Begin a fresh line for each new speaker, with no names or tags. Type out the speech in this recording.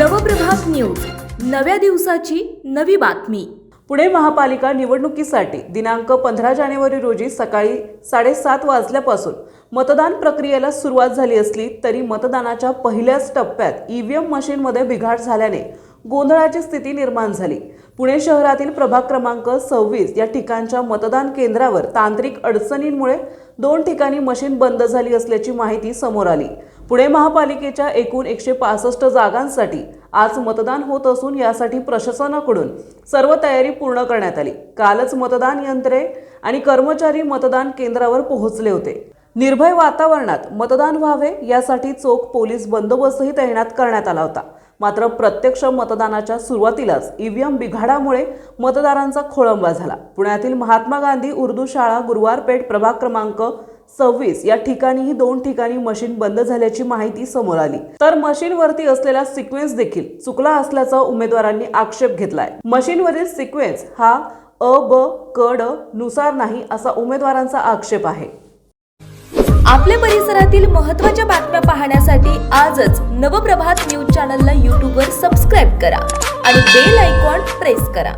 नव्या दिवसाची नवी बातमी.
पुणे महापालिका निवडणुकीसाठी दिनांक पंधरा जानेवारी रोजी सकाळी साडेसात वाजल्यापासून मतदान प्रक्रियेला सुरुवात झाली असली तरी मतदानाच्या पहिल्याच टप्प्यात ईव्हीएम मशीनमध्ये बिघाड झाल्याने गोंधळाची स्थिती निर्माण झाली. पुणे शहरातील प्रभाग क्रमांक सव्वीस या ठिकाणच्या मतदान केंद्रावर तांत्रिक अडचणींमुळे दोन ठिकाणी मशीन बंद झाली असल्याची माहिती समोर आली. पुणे महापालिकेच्या एकूण एकशे पासष्ट जागांसाठी आज मतदान होत असून यासाठी प्रशासनाकडून सर्व तयारी पूर्ण करण्यात आली. कालच मतदान यंत्रे आणि कर्मचारी मतदान केंद्रावर पोहोचले होते. निर्भय वातावरणात मतदान व्हावे यासाठी चोख पोलीस बंदोबस्तही तैनात करण्यात आला होता. मात्र प्रत्यक्ष मतदानाच्या सुरुवातीलाच ईव्हीएम बिघाडामुळे मतदारांचा खोळंबा झाला. पुण्यातील महात्मा गांधी उर्दू शाळा गुरुवारपेठ प्रभाग क्रमांक सव्वीस या ठिकाणीही दोन ठिकाणी मशीन बंद झाल्याची माहिती समोर आली. तर मशीनवरती असलेला सिक्वेन्स देखील चुकला असल्याचा उमेदवारांनी आक्षेप घेतलाय. मशीनवरील सिक्वेन्स हा अ ब क ड नुसार नाही असा उमेदवारांचा आक्षेप आहे.
आपल्या परिसरातील महत्त्वाच्या बातम्या पाहण्यासाठी आजच नवप्रभात न्यूज चॅनलला यूट्यूबवर सबस्क्राईब करा आणि बेल आयकॉन प्रेस करा.